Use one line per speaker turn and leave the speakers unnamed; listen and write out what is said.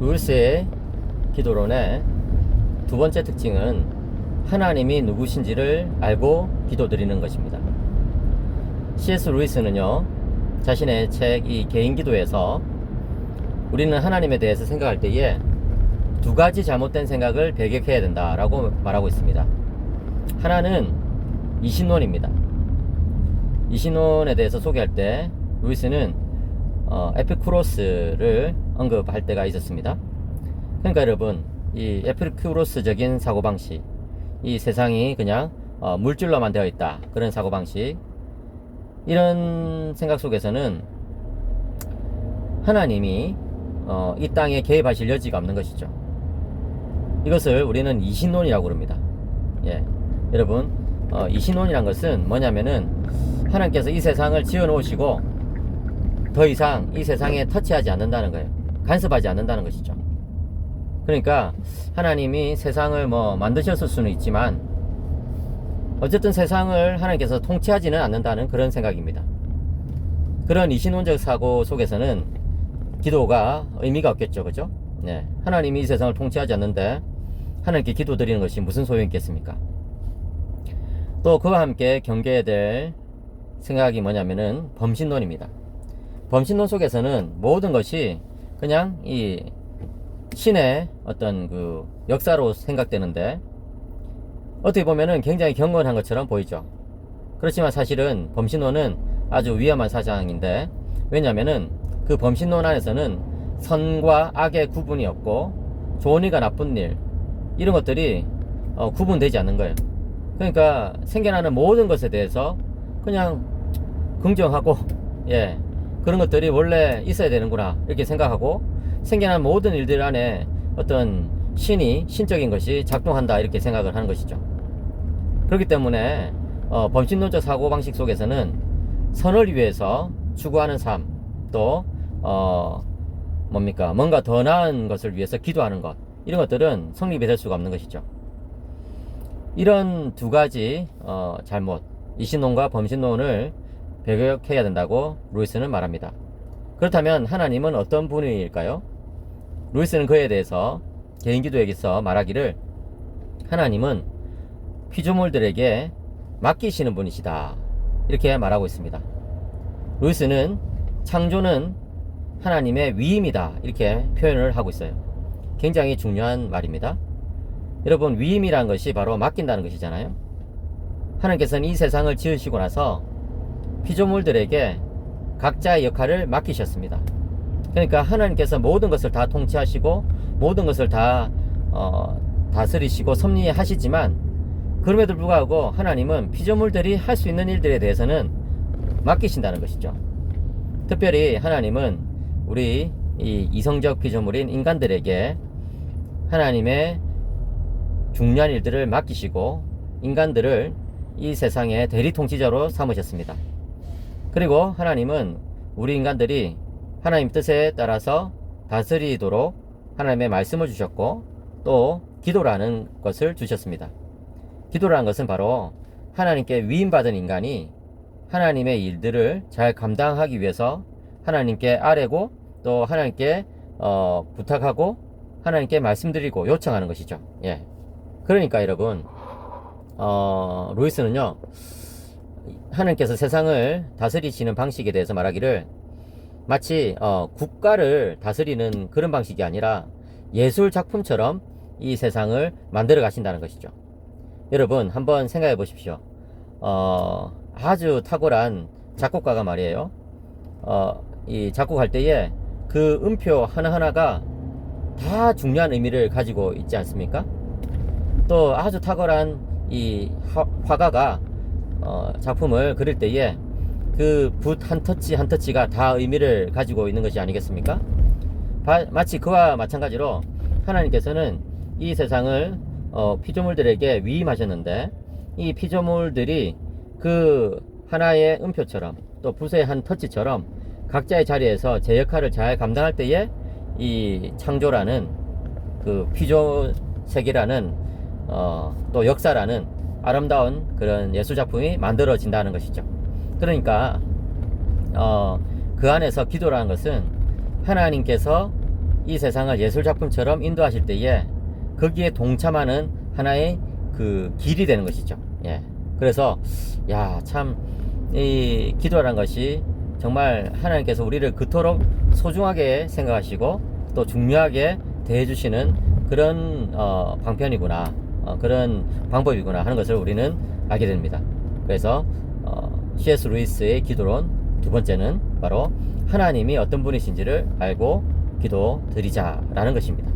루이스의 기도론의 두 번째 특징은 하나님이 누구신지를 알고 기도드리는 것입니다. C.S. 루이스는요, 자신의 책 이 개인 기도에서 우리는 하나님에 대해서 생각할 때에 두 가지 잘못된 생각을 배격해야 된다라고 말하고 있습니다. 하나는 이신론입니다. 이신론에 대해서 소개할 때 루이스는 어, 에피쿠로스를 언급할 때가 있었습니다. 그러니까 여러분 이 에피쿠로스적인 사고방식 이 세상이 그냥 어, 물질로만 되어 있다 그런 사고방식 이런 생각 속에서는 하나님이 어, 이 땅에 개입하실 여지가 없는 것이죠. 이것을 우리는 이신론이라고 그럽니다. 예, 여러분 어, 이신론이란 것은 뭐냐면은 하나님께서 이 세상을 지어 놓으시고 더 이상 이 세상에 터치하지 않는다는 거예요. 간섭하지 않는다는 것이죠. 그러니까 하나님이 세상을 뭐 만드셨을 수는 있지만 어쨌든 세상을 하나님께서 통치하지는 않는다는 그런 생각입니다. 그런 이신론적 사고 속에서는 기도가 의미가 없겠죠. 그죠? 네. 하나님이 이 세상을 통치하지 않는데 하나님께 기도 드리는 것이 무슨 소용이 있겠습니까? 또 그와 함께 경계해야 될 생각이 뭐냐면은 범신론입니다. 범신론 속에서는 모든 것이 그냥 이 신의 어떤 그 역사로 생각되는데 어떻게 보면은 굉장히 경건한 것처럼 보이죠. 그렇지만 사실은 범신론은 아주 위험한 사상인데 왜냐면은 그 범신론 안에서는 선과 악의 구분이 없고 좋은 일과 나쁜 일 이런 것들이 어, 구분되지 않는 거예요. 그러니까 생겨나는 모든 것에 대해서 그냥 긍정하고 예 그런 것들이 원래 있어야 되는구나 이렇게 생각하고 생겨난 모든 일들 안에 어떤 신이 신적인 것이 작동한다 이렇게 생각을 하는 것이죠. 그렇기 때문에 어, 범신론적 사고 방식 속에서는 선을 위해서 추구하는 삶, 또 어, 뭡니까 뭔가 더 나은 것을 위해서 기도하는 것 이런 것들은 성립이 될 수가 없는 것이죠. 이런 두 가지 어, 잘못 이신론과 범신론을 배격해야 된다고 루이스는 말합니다. 그렇다면 하나님은 어떤 분일까요? 루이스는 그에 대해서 개인 기도에서 말하기를 하나님은 피조물들에게 맡기시는 분이시다. 이렇게 말하고 있습니다. 루이스는 창조는 하나님의 위임이다. 이렇게 표현을 하고 있어요. 굉장히 중요한 말입니다. 여러분, 위임이란 것이 바로 맡긴다는 것이잖아요. 하나님께서는 이 세상을 지으시고 나서 피조물들에게 각자의 역할을 맡기셨습니다. 그러니까 하나님께서 모든 것을 다 통치하시고 모든 것을 다 어, 다스리시고 섭리하시지만 그럼에도 불구하고 하나님은 피조물들이 할 수 있는 일들에 대해서는 맡기신다는 것이죠. 특별히 하나님은 우리 이 이성적 피조물인 인간들에게 하나님의 중요한 일들을 맡기시고 인간들을 이 세상의 대리 통치자로 삼으셨습니다. 그리고 하나님은 우리 인간들이 하나님 뜻에 따라서 다스리도록 하나님의 말씀을 주셨고 또 기도라는 것을 주셨습니다. 기도라는 것은 바로 하나님께 위임받은 인간이 하나님의 일들을 잘 감당하기 위해서 하나님께 아뢰고 또 하나님께 어, 부탁하고 하나님께 말씀드리고 요청하는 것이죠. 예. 그러니까 여러분 어, 루이스는요 하나님께서 세상을 다스리시는 방식에 대해서 말하기를 마치 어, 국가를 다스리는 그런 방식이 아니라 예술 작품처럼 이 세상을 만들어 가신다는 것이죠. 여러분 한번 생각해 보십시오. 어, 아주 탁월한 작곡가가 말이에요. 어, 이 작곡할 때에 그 음표 하나하나가 다 중요한 의미를 가지고 있지 않습니까? 또 아주 탁월한 이 화, 가가 어, 작품을 그릴 때에 그 붓 한 터치 한 터치가 다 의미를 가지고 있는 것이 아니겠습니까? 바, 마치 그와 마찬가지로 하나님께서는 이 세상을 어, 피조물들에게 위임하셨는데 이 피조물들이 그 하나의 음표처럼 또 붓의 한 터치처럼 각자의 자리에서 제 역할을 잘 감당할 때에 이 창조라는 그 피조 세계라는 어, 또 역사라는 아름다운 그런 예술 작품이 만들어진다는 것이죠. 그러니까 어, 그 안에서 기도라는 것은 하나님께서 이 세상을 예술 작품처럼 인도하실 때에 거기에 동참하는 하나의 그 길이 되는 것이죠. 예. 그래서 야 참 이 기도라는 것이 정말 하나님께서 우리를 그토록 소중하게 생각하시고 또 중요하게 대해주시는 그런 어, 방편이구나 어, 그런 방법이구나 하는 것을 우리는 알게 됩니다. 그래서 어, C.S. 루이스의 기도론 두 번째는 바로 하나님이 어떤 분이신지를 알고 기도 드리자라는 것입니다.